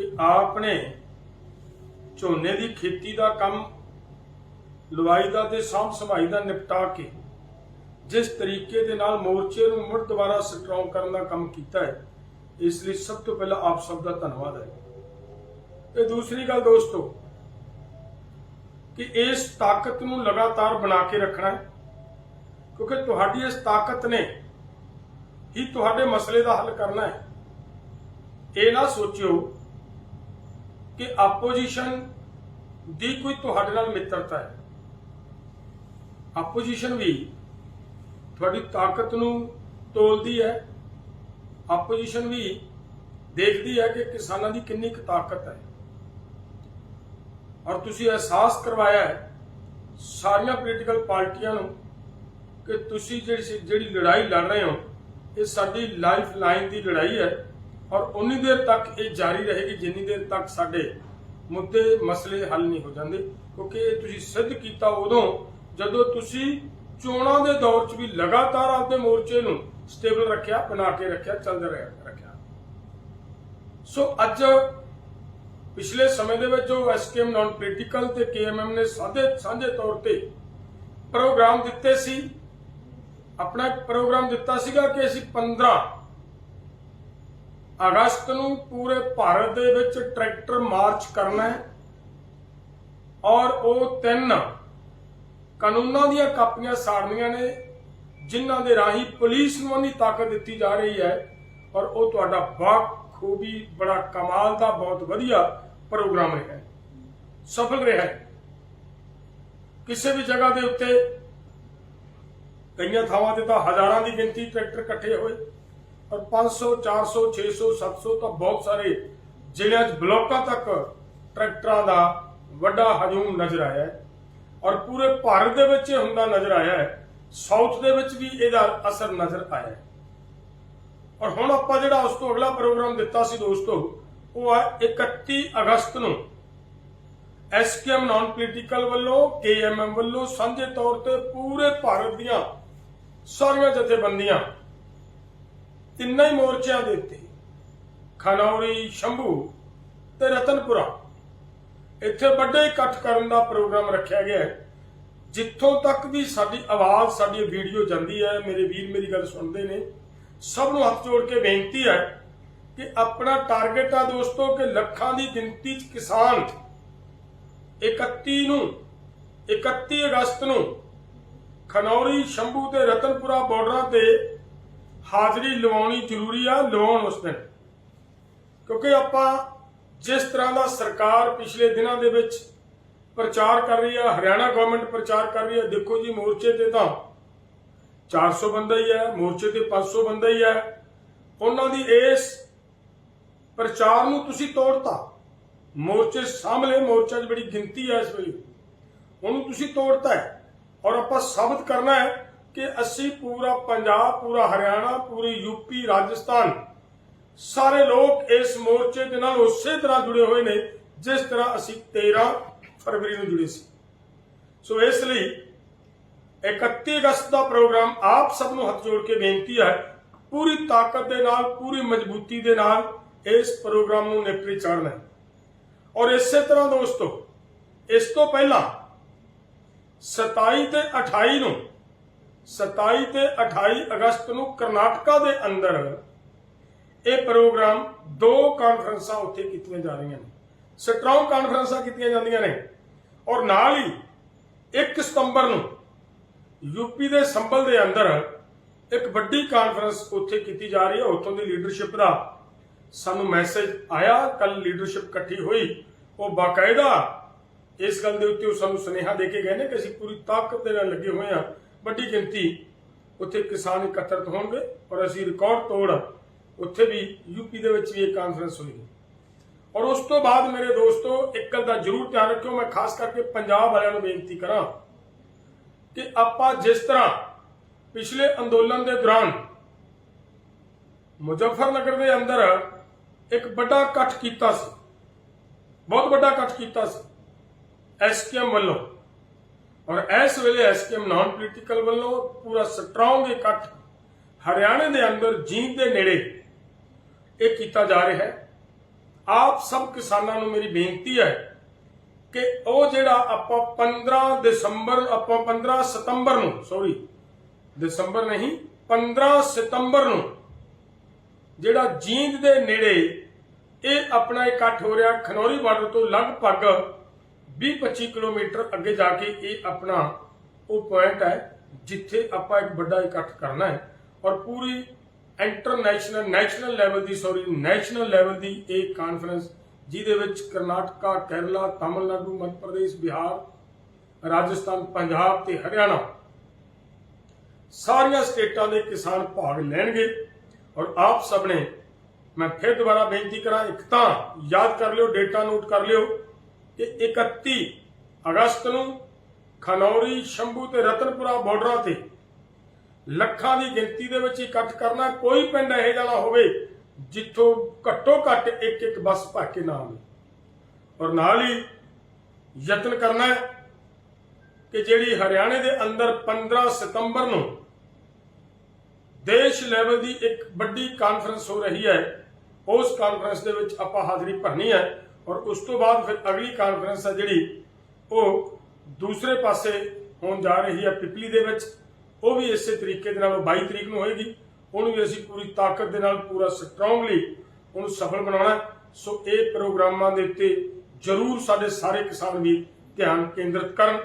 ਕਿ ਆਪ ਨੇ ਝੋਨੇ ਦੀ ਖੇਤੀ ਦਾ ਕੰਮ, ਲਵਾਈ ਦਾ ਤੇ ਸਾਂਭ ਸੰਭਾਈ ਦਾ ਨਿਪਟਾ ਕੇ ਜਿਸ ਤਰੀਕੇ ਦੇ ਨਾਲ ਮੋਰਚੇ ਨੂੰ ਮੁੜ ਦੁਬਾਰਾ ਸਟਰੋਂਗ ਕਰਨ ਦਾ ਕੰਮ ਕੀਤਾ ਹੈ, ਇਸ ਲਈ ਸਭ ਤੋਂ ਪਹਿਲਾਂ ਆਪ ਸਭ ਦਾ ਧੰਨਵਾਦ ਹੈ। ਤੇ ਦੂਸਰੀ ਗੱਲ ਦੋਸਤੋ, ਕਿ ਇਸ ਤਾਕਤ ਨੂੰ ਲਗਾਤਾਰ ਬਣਾ ਕੇ ਰੱਖਣਾ ਹੈ, ਕਿਉਂਕਿ ਤੁਹਾਡੀ ਇਸ ਤਾਕਤ ਨੇ ਹੀ ਤੁਹਾਡੇ ਮਸਲੇ ਦਾ ਹੱਲ ਕਰਨਾ ਹੈ। ਇਹ ਨਾ ਸੋਚਿਓ ਕਿ ਆਪੋਜੀਸ਼ਨ ਦੀ ਕੋਈ ਤੁਹਾਡੇ ਨਾਲ ਮਿੱਤਰਤਾ ਹੈ। ਆਪੋਜੀਸ਼ਨ ਵੀ ਤੁਹਾਡੀ ਤਾਕਤ ਨੂੰ ਤੋਲਦੀ ਹੈ। ਆਪੋਜੀਸ਼ਨ ਵੀ ਦੇਖਦੀ ਹੈ ਕਿ ਕਿਸਾਨਾਂ ਦੀ ਕਿੰਨੀ ਕੁ ਤਾਕਤ ਹੈ। ਔਰ ਤੁਸੀਂ ਅਹਿਸਾਸ ਕਰਵਾਇਆ ਹੈ ਸਾਰੀਆਂ ਪੋਲੀਟੀਕਲ ਪਾਰਟੀਆਂ ਨੂੰ ਕਿ ਤੁਸੀਂ ਜਿਹੜੀ ਜਿਹੜੀ ਲੜਾਈ ਲੜ ਰਹੇ ਹੋ, ਇਹ ਸਾਡੀ ਲਾਈਫ ਲਾਈਨ ਦੀ ਲੜਾਈ ਹੈ। ਔਰ ਉਨੀ ਦੇਰ ਤੱਕ ਇਹ ਜਾਰੀ ਰਹੇਗੀ, ਜਿੰਨੀ ਦੇਰ ਤੱਕ ਸਾਡੇ ਮੁੱਦੇ, ਮਸਲੇ ਹੱਲ ਨਹੀਂ ਹੋ ਜਾਂਦੇ। ਕਿਉਂਕਿ ਇਹ ਤੁਸੀਂ ਸਿੱਧ ਕੀਤਾ ਉਦੋਂ, ਜਦੋਂ ਤੁਸੀਂ ਚੋਣਾਂ ਦੇ ਦੌਰ 'ਚ ਵੀ ਲਗਾਤਾਰ ਆਪਣੇ ਮੋਰਚੇ ਨੂੰ ਸਟੇਬਲ ਰੱਖਿਆ, ਬਣਾ ਕੇ ਰੱਖਿਆ, ਚੱਲਦਾ ਰੱਖਿਆ। ਸੋ ਅੱਜ ਪਿਛਲੇ ਸਮੇਂ ਦੇ ਵਿੱਚ ਜੋ ਐਸਕੇਐਮ ਨਾਨ ਪੋਲੀਟੀਕਲ ਤੇ ਕੇਐਮਐਮ ਨੇ ਸਾਦੇ ਸਾਂਝੇ ਤੌਰ ਤੇ ਪ੍ਰੋਗਰਾਮ ਦਿੱਤੇ ਸੀ, ਆਪਣਾ ਪ੍ਰੋਗਰਾਮ ਦਿੱਤਾ ਸੀਗਾ ਕਿ ਅਸੀਂ 15 ਅਗਸਤ ਨੂੰ ਪੂਰੇ ਭਾਰਤ ਦੇ ਵਿੱਚ ਟਰੈਕਟਰ ਮਾਰਚ ਕਰਨਾ ਹੈ ਔਰ ਉਹ ਤਿੰਨ ਕਾਨੂੰਨਾਂ ਦੀਆਂ ਕਾਪੀਆਂ ਸਾੜਨੀਆਂ ਨੇ, ਜਿਨ੍ਹਾਂ ਦੇ ਰਾਹੀਂ ਪੁਲਿਸ ਨੂੰ ਇੰਨੀ ਤਾਕਤ ਦਿੱਤੀ ਜਾ ਰਹੀ ਹੈ ਔਰ ਉਹ ਤੁਹਾਡਾ ਬਾਖੂਬੀ ਬੜਾ ਕਮਾਲ ਦਾ ਬਹੁਤ ਵਧੀਆ ਪ੍ਰੋਗਰਾਮ ਰਿਹਾ ਹੈ ਸਫਲ ਰਿਹਾ ਹੈ। ਕਿਸੇ ਵੀ ਜਗ੍ਹਾ ਦੇ ਉੱਤੇ ਕਈਆਂ ਥਾਵਾਂ ਤੇ ਤਾਂ ਹਜ਼ਾਰਾਂ ਦੀ ਗਿਣਤੀ ਟਰੈਕਟਰ ਇਕੱਠੇ ਹੋਏ। ਔਰ 500 400 600 700 ਤਾਂ ਬਹੁਤ ਸਾਰੇ ਜ਼ਿਲ੍ਹਿਆਂ 'ਚ ਬਲਾਕਾਂ ਤੱਕ ਟਰੈਕਟਰਾਂ ਦਾ ਵੱਡਾ ਹਜੂਮ ਨਜ਼ਰ ਆਇਆ ਹੈ। ਔਰ ਪੂਰੇ ਭਾਰਤ ਦੇ ਵਿੱਚ ਇਹ ਹੁੰਦਾ ਨਜ਼ਰ ਆਇਆ ਹੈ। ਸਾਊਥ ਦੇ ਵਿੱਚ ਵੀ ਇਹਦਾ ਅਸਰ ਨਜ਼ਰ ਆਇਆ ਹੈ। ਔਰ ਹੁਣ ਆਪਾਂ ਜਿਹੜਾ ਉਸ ਤੋਂ ਅਗਲਾ ਪ੍ਰੋਗਰਾਮ ਦਿੱਤਾ ਸੀ ਦੋਸਤੋ, ਉਹ ਹੈ 31 ਅਗਸਤ ਨੂੰ ਐਸਕੇਐਮ ਨਾਨ ਪੋਲੀਟੀਕਲ ਵੱਲੋਂ ਕੇਐਮਐਮ ਵੱਲੋਂ ਸਾਂਝੇ ਤੌਰ ਤੇ ਪੂਰੇ ਭਾਰਤ ਦੀਆਂ ਸਾਰੀਆਂ ਜਥੇਬੰਦੀਆਂ ਤਿੰਨਾਂ ਹੀ ਮੋਰਚਿਆਂ ਦੇ ਉੱਤੇ, ਖਨੌਰੀ, ਸ਼ੰਭੂ ਤੇ ਰਤਨਪੁਰਾ, ਇੱਥੇ ਵੱਡੇ ਇਕੱਠ ਕਰਨ ਦਾ ਪ੍ਰੋਗਰਾਮ ਰੱਖਿਆ ਗਿਆ ਹੈ। ਜਿੱਥੋਂ ਤੱਕ ਵੀ ਸਾਡੀ ਆਵਾਜ਼, ਸਾਡੀ ਵੀਡੀਓ ਜਾਂਦੀ ਹੈ, ਮੇਰੇ ਵੀਰ ਮੇਰੀ ਗੱਲ ਸੁਣਦੇ ਨੇ, ਸਭ ਨੂੰ ਹੱਥ ਜੋੜ ਕੇ ਬੇਨਤੀ ਹੈ ਕਿ ਆਪਣਾ ਟਾਰਗੇਟ ਆ ਦੋਸਤੋ ਕਿ ਲੱਖਾਂ ਦੀ ਗਿਣਤੀ 'ਚ ਕਿਸਾਨ 31 ਨੂੰ 31 ਅਗਸਤ ਨੂੰ ਖਨੌਰੀ, ਸ਼ੰਭੂ ਤੇ ਰਤਨਪੁਰਾ ਬਾਰਡਰਾਂ ਤੇ ਹਾਜ਼ਰੀ ਲਵਾਉਣੀ ਜ਼ਰੂਰੀ ਆ, ਲਵਾਉਣ ਉਸ ਦਿਨ ਕਿਉਂਕਿ ਆਪਾਂ ਜਿਸ ਤਰ੍ਹਾਂ ਦਾ ਸਰਕਾਰ ਪਿਛਲੇ ਦਿਨਾਂ ਦੇ ਵਿੱਚ ਪ੍ਰਚਾਰ ਕਰ ਰਹੀ ਹੈ ਹਰਿਆਣਾ ਗਵਰਨਮੈਂਟ ਪ੍ਰਚਾਰ ਕਰ ਰਹੀ ਹੈ ਦੇਖੋ ਜੀ ਮੋਰਚੇ ਤੇ ਤਾਂ 400 ਬੰਦਾ ਹੀ ਹੈ ਮੋਰਚੇ ਤੇ 500 ਬੰਦਾ ਹੀ ਹੈ ਉਹਨਾਂ ਦੀ ਇਸ ਪ੍ਰਚਾਰ ਨੂੰ ਤੁਸੀਂ ਤੋੜਤਾ। ਮੋਰਚੇ ਸਾਹਮਣੇ ਮੋਰਚਾ 'ਚ ਬੜੀ ਗਿਣਤੀ ਹੈ ਇਸ ਵੇਲੇ। ਉਹਨੂੰ ਤੁਸੀਂ ਤੋੜਤਾ ਹੈ। ਔਰ ਆਪਾਂ ਸਾਬਤ ਕਰਨਾ ਹੈ ਕਿ ਅਸੀਂ ਪੂਰਾ ਪੰਜਾਬ, ਪੂਰਾ ਹਰਿਆਣਾ, ਪੂਰੀ ਯੂਪੀ, ਰਾਜਸਥਾਨ ਸਾਰੇ ਲੋਕ ਇਸ ਮੋਰਚੇ ਦੇ ਨਾਲ ਉਸੇ ਤਰ੍ਹਾਂ ਜੁੜੇ ਹੋਏ ਨੇ ਜਿਸ ਤਰ੍ਹਾਂ ਅਸੀਂ 13 ਫਰਵਰੀ ਨੂੰ ਜੁੜੇ ਸੀ। ਸੋ ਇਸ ਲਈ 31 ਅਗਸਤ ਦਾ ਪ੍ਰੋਗਰਾਮ ਆਪ ਸਭ ਨੂੰ ਹੱਥ ਜੋੜ ਕੇ ਬੇਨਤੀ ਹੈ, ਪੂਰੀ ਤਾਕਤ ਦੇ ਨਾਲ, ਪੂਰੀ ਮਜ਼ਬੂਤੀ ਦੇ ਨਾਲ ਇਸ ਪ੍ਰੋਗਰਾਮ ਨੂੰ ਨੇਪਰੇ ਚਾੜਨਾ ਹੈ। ਔਰ ਇਸੇ ਤਰ੍ਹਾਂ ਦੋਸਤੋ, ਇਸ ਤੋਂ ਪਹਿਲਾਂ 27 ਤੇ 28 ਨੂੰ 27 ਤੇ 28 ਅਗਸਤ ਨੂੰ ਕਰਨਾਟਕਾ ਦੇ ਅੰਦਰ ਇਹ ਪ੍ਰੋਗਰਾਮ ਦੋ ਕਾਨਫਰੰਸਾਂ ਉੱਥੇ ਕੀਤੀਆਂ ਜਾ ਰਹੀਆਂ ਨੇ। ਸਟਰੋਂਗ ਕਾਨਫਰੰਸਾਂ ਕੀਤੀਆਂ ਜਾਂਦੀਆਂ ਨੇ ਔਰ ਨਾਲ ਹੀ 1 ਸਤੰਬਰ ਨੂੰ ਯੂਪੀ ਦੇ ਸੰਭਲ ਦੇ ਅੰਦਰ ਇੱਕ ਵੱਡੀ ਕਾਨਫਰੰਸ ਉੱਥੇ ਕੀਤੀ ਜਾ ਰਹੀ ਹੈ। ਉੱਥੋਂ ਦੀ ਲੀਡਰਸ਼ਿਪ ਦਾ ਸਾਨੂੰ ਮੈਸੇਜ ਆਇਆ ਕੱਲ ਲੀਡਰਸ਼ਿਪ ਇਕੱਠੀ ਹੋਈ। ਉਹ ਬਾਕਾਇਦਾ ਇਸ ਗੱਲ ਦੇ ਉੱਤੇ ਉਹ ਸਾਨੂੰ ਸੁਨੇਹਾ ਦੇ ਕੇ ਗਏ ਨੇ ਕਿ ਅਸੀਂ ਪੂਰੀ ਤਾਕਤ ਦੇ ਨਾਲ ਲੱਗੇ ਹੋਏ ਹਾਂ। ਵੱਡੀ ਗਿਣਤੀ ਉੱਥੇ ਕਿਸਾਨ ਇਕੱਤਰਤ ਹੋਣਗੇ ਔਰ ਅਸੀਂ ਰਿਕਾਰਡ ਤੋੜ ਉੱਥੇ ਵੀ ਯੂਪੀ ਦੇ ਵਿੱਚ ਵੀ ਇਹ ਕਾਨਫਰੰਸ ਹੋਈ ਔਰ ਉਸ ਤੋਂ ਬਾਅਦ ਮੇਰੇ ਦੋਸਤੋ, ਇੱਕ ਗੱਲ ਦਾ ਜ਼ਰੂਰ ਧਿਆਨ ਰੱਖਿਓ, ਮੈਂ ਖਾਸ ਕਰਕੇ ਪੰਜਾਬ ਵਾਲਿਆਂ ਨੂੰ ਬੇਨਤੀ ਕਰਾਂ ਕਿ ਆਪਾਂ ਜਿਸ ਤਰ੍ਹਾਂ ਪਿਛਲੇ ਅੰਦੋਲਨ ਦੇ ਦੌਰਾਨ ਮੁਜ਼ੱਫਰਨਗਰ ਦੇ ਅੰਦਰ ਇੱਕ ਵੱਡਾ ਇਕੱਠ ਕੀਤਾ ਸੀ, ਬਹੁਤ ਵੱਡਾ ਇਕੱਠ ਕੀਤਾ ਸੀ ਐਸਕੇਐਮ ਵੱਲੋਂ। ਔਰ ਇਸ ਵੇਲੇ ਐਸਕੇਐਮ ਨਾਨ ਪੋਲੀਟੀਕਲ ਵੱਲੋਂ ਪੂਰਾ ਸਟਰੋਂਗ ਇਕੱਠ ਹਰਿਆਣੇ ਦੇ ਅੰਦਰ ਜੀਂਦ ਦੇ ਨੇੜੇ ਇਹ ਕੀਤਾ ਜਾ ਰਿਹਾ ਹੈ। ਆਪ ਸਭ ਕਿਸਾਨਾਂ ਨੂੰ ਮੇਰੀ ਬੇਨਤੀ ਹੈ ਕਿ ਉਹ ਜਿਹੜਾ ਆਪਾਂ 15 ਦਸੰਬਰ, ਆਪਾਂ 15 ਸਤੰਬਰ ਨੂੰ ਸੌਰੀ ਦਸੰਬਰ ਨਹੀਂ 15 ਸਤੰਬਰ ਨੂੰ ਜਿਹੜਾ ਜੀਂਦ ਦੇ ਨੇੜੇ ਇਹ ਆਪਣਾ ਇਕੱਠ ਹੋ ਰਿਹਾ ਖਨੌਰੀ ਬਾਰਡਰ ਤੋਂ ਲਗਭਗ 20-25 ਕਿਲੋਮੀਟਰ ਅੱਗੇ ਜਾ ਕੇ ਇਹ ਆਪਣਾ ਉਹ ਪੁਆਇੰਟ ਹੈ, ਜਿੱਥੇ ਆਪਾਂ ਇੱਕ ਵੱਡਾ ਇਕੱਠ ਕਰਨਾ ਹੈ। ਔਰ ਪੂਰੀ ਇੰਟਰਨੈਸ਼ਨਲ ਨੈਸ਼ਨਲ ਲੈਵਲ ਦੀ ਸੌਰੀ ਨੈਸ਼ਨਲ ਲੈਵਲ ਦੀ ਇਹ ਕਾਨਫਰੰਸ ਜਿਹਦੇ ਵਿੱਚ ਕਰਨਾਟਕਾ, ਕੇਰਲਾ, ਤਾਮਿਲਨਾਡੂ, ਮੱਧ ਪ੍ਰਦੇਸ਼, ਬਿਹਾਰ, ਰਾਜਸਥਾਨ, ਪੰਜਾਬ ਤੇ ਹਰਿਆਣਾ ਸਾਰੀਆਂ ਸਟੇਟਾਂ ਦੇ ਕਿਸਾਨ ਭਾਗ ਲੈਣਗੇ। ਔਰ ਆਪ ਸਭ ਨੇ ਮੈਂ ਫਿਰ ਦੁਬਾਰਾ ਬੇਨਤੀ ਕਰਾਂ, ਇੱਕ ਤਾਂ ਯਾਦ ਕਰ ਲਿਓ, ਡੇਟਾ ਨੋਟ ਕਰ ਲਿਓ। ਕਿ 31 ਅਗਸਤ ਨੂੰ ਖਨੌਰੀ, ਸ਼ੰਭੂ ਤੇ ਰਤਨਪੁਰਾ ਬਾਰਡਰਾਂ ਤੇ ਲੱਖਾਂ ਦੀ ਗਿਣਤੀ ਦੇ ਵਿੱਚ ਇਕੱਠ ਕਰਨਾ ਕੋਈ ਪਿੰਡ ਇਹੋ ਜਿਹਾ ਹੋਵੇ, ਜਿੱਥੋਂ ਘੱਟੋ ਘੱਟ ਇੱਕ ਇੱਕ ਬੱਸ ਭਰ ਕੇ ਨਾ ਆਵੇ। ਔਰ ਨਾਲ ਹੀ ਯਤਨ ਕਰਨਾ ਹੈ ਕਿ ਜਿਹੜੀ ਹਰਿਆਣੇ ਦੇ ਅੰਦਰ 15 ਸਤੰਬਰ ਨੂੰ ਦੇਸ਼ ਲੈਵਲ ਦੀ ਇੱਕ ਵੱਡੀ ਕਾਨਫਰੰਸ ਹੋ ਰਹੀ ਹੈ, ਉਸ ਕਾਨਫਰੰਸ ਦੇ ਵਿੱਚ ਆਪਾਂ ਹਾਜ਼ਰੀ ਭਰਨੀ ਹੈ। ਔਰ ਉਸ ਤੋਂ ਬਾਅਦ ਫਿਰ ਅਗਲੀ ਕਾਨਫਰੰਸ ਹੈ ਜਿਹੜੀ ਉਹ ਦੂਸਰੇ ਪਾਸੇ ਹੋਣ ਜਾ ਰਹੀ ਹੈ ਪਿਪਲੀ ਦੇ ਵਿੱਚ। ਉਹ ਵੀ ਇਸੇ ਤਰੀਕੇ ਦੇ ਨਾਲ ਉਹ 22 ਤਰੀਕ ਨੂੰ ਹੋਏਗੀ। ਉਹਨੂੰ ਵੀ ਅਸੀਂ ਪੂਰੀ ਤਾਕਤ ਦੇ ਨਾਲ, ਪੂਰਾ ਸਟਰੋਂਗਲੀ ਉਹਨੂੰ ਸਫਲ ਬਣਾਉਣਾ ਸੋ ਇਹ ਪ੍ਰੋਗਰਾਮਾਂ ਦੇ ਉੱਤੇ ਜ਼ਰੂਰ ਸਾਡੇ ਸਾਰੇ ਕਿਸਾਨ ਵੀ ਧਿਆਨ ਕੇਂਦਰਿਤ ਕਰਨ।